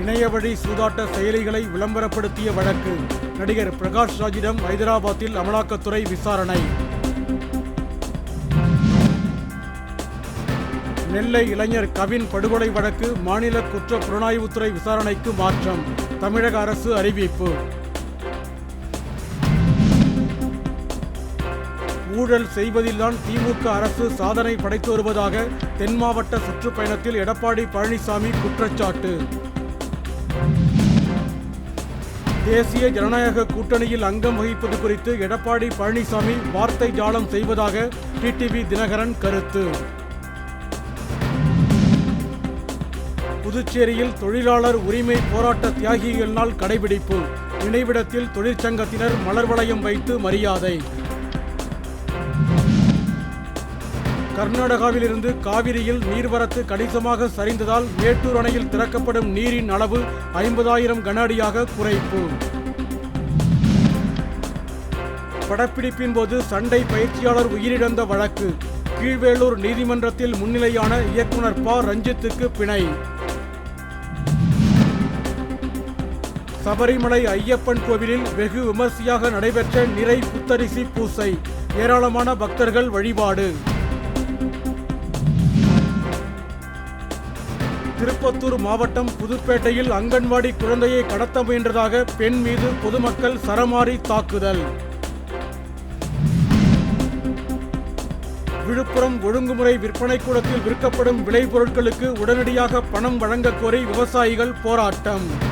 இணையவழி சூதாட்ட செயலிகளை விளம்பரப்படுத்திய வழக்கு. நடிகர் பிரகாஷ் ராஜிடம் ஹைதராபாத்தில் அமலாக்கத்துறை விசாரணை. நெல்லை இளைஞர் கவின் படுகொலை வழக்கு மாநில குற்ற புலனாய்வுத்துறை விசாரணைக்கு மாற்றம். தமிழக அரசு அறிவிப்பு. ஊழல் செய்வதில்தான் திமுக அரசு சாதனை படைத்து வருவதாக தென் மாவட்ட சுற்றுப்பயணத்தில் எடப்பாடி பழனிசாமி குற்றச்சாட்டு. தேசிய ஜனநாயக கூட்டணியில் அங்கம் வகிப்பது குறித்து எடப்பாடி பழனிசாமி வார்த்தை ஜாலம் செய்வதாக டிடிவி தினகரன் கருத்து. புதுச்சேரியில் தொழிலாளர் உரிமை போராட்ட தியாகிகள் நாள் கடைபிடிப்பு. நினைவிடத்தில் தொழிற்சங்கத்தினர் மலர் வளையம் வைத்து மரியாதை. கர்நாடகாவிலிருந்து காவிரியில் நீர்வரத்து கணிசமாக சரிந்ததால் மேட்டூர் அணையில் திறக்கப்படும் நீரின் அளவு ஐம்பதாயிரம் கன அடியாக குறைப்பு. படப்பிடிப்பின் போது சண்டை பயிற்சியாளர் உயிரிழந்த வழக்கு. கீழ்வேலூர் நீதிமன்றத்தில் முன்னிலையான இயக்குனர் ப. ரஞ்சித்துக்கு பிணை. சபரிமலை ஐயப்பன் கோவிலில் வெகு விமர்சையாக நடைபெற்ற நிறை புத்தரிசி பூசை. ஏராளமான பக்தர்கள் வழிபாடு. திருப்பத்தூர் மாவட்டம் புதுப்பேட்டையில் அங்கன்வாடி குழந்தையை கடத்த முயன்றதாக பெண் மீது பொதுமக்கள் சரமாரி தாக்குதல். விழுப்புரம் ஒழுங்குமுறை விற்பனை கூடத்தில் விற்கப்படும் விளைபொருட்களுக்கு உடனடியாக பணம் வழங்கக் கோரி விவசாயிகள் போராட்டம்.